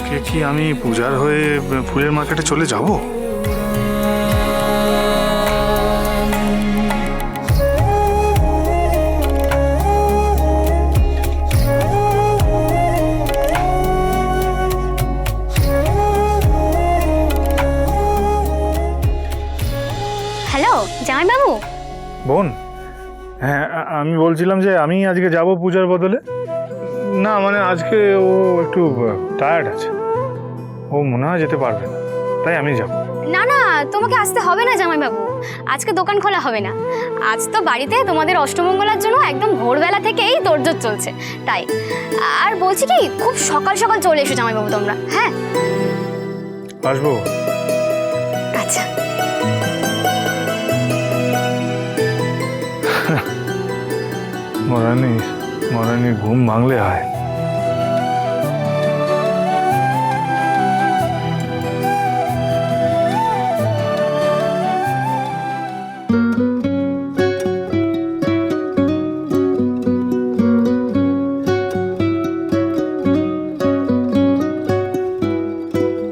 আজকে কি আমি পূজার হয়ে ফুলের মার্কেটে চলে যাব? হ্যালো জামাইবাবু? বোন হ্যাঁ আমি বলছিলাম যে আমি আজকে যাব পূজার বদলে। না মানে আজকে ও একটু টায়ার্ড আছে। ও মনে হয় যেতে পারবে না তাই আমি যাব। না না তোমাকে আসতে হবে না জামাইবাবু। আজকে দোকান খোলা হবে না। আজ তো বাড়িতে তোমাদের অষ্টমঙ্গলার জন্য একদম ভোরবেলা থেকেই তোড়জোড় চলছে তাই। আর বলছি কি খুব সকাল সকাল চলে এসো জামাইবাবু তোমরা হ্যাঁ? আসব। আচ্ছা। মরানি মরানি ঘুম ভাঙলে হয়।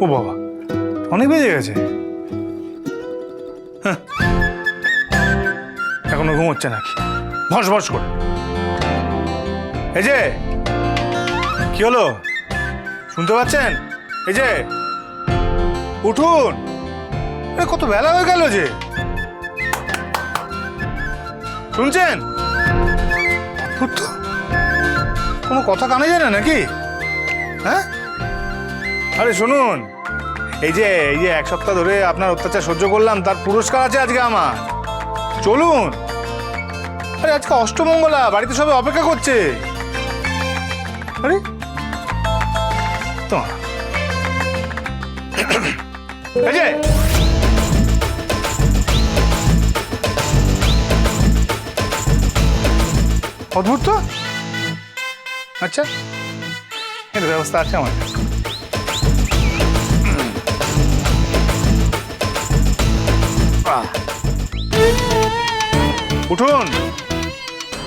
বাবা। অনেক বেজে গেছে। হ্যাঁ। এখনও ঘুমোচ্ছে নাকি? ভস ভস করে। এই যে, কি হলো? শুনতে পাচ্ছেন? এই যে, উঠুন। কত বেলা হয়ে গেল যে। শুনছেন? কোনো কথা কানে যায় না নাকি? হ্যাঁ? আরে, শুনুন। এই যে এই যে এক সপ্তাহ ধরে আপনার অত্যাচার সহ্য করলাম, তার পুরস্কার আছে আজকে আমার। চলুন। আরে, আজকে অষ্টমঙ্গলা, বাড়িতে সবাই অপেক্ষা করছে। আরে। তোমার। এই যে। অদ্ভুত তো? আচ্ছা। ব্যবস্থা আছে আমার। উঠুন।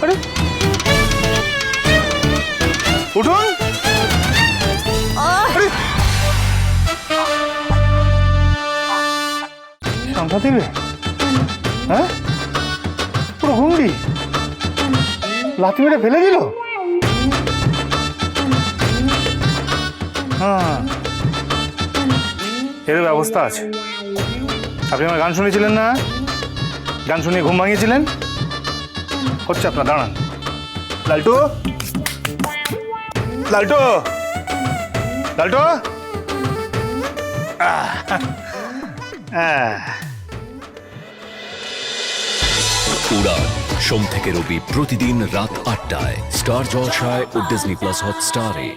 আরে উঠুন। আরে। শান্তা দেবে হ্যাঁ? পুরো হুমড়ি। লাথি মেরে ফেলে দিল? হ্যাঁ। এর ব্যবস্থা আছে। আপনি আমার গান শুনেছিলেন না? গান শুনিয়ে ঘুম ভাঙিয়েছিলেন? হচ্ছে আপনার, দাঁড়ান। লালটু? লালটু? লালটু? আহ। উড়ান সোম থেকে রবি প্রতিদিন রাত আটটায়, স্টার জলসায় ও ডিজনি প্লাস হটস্টারে।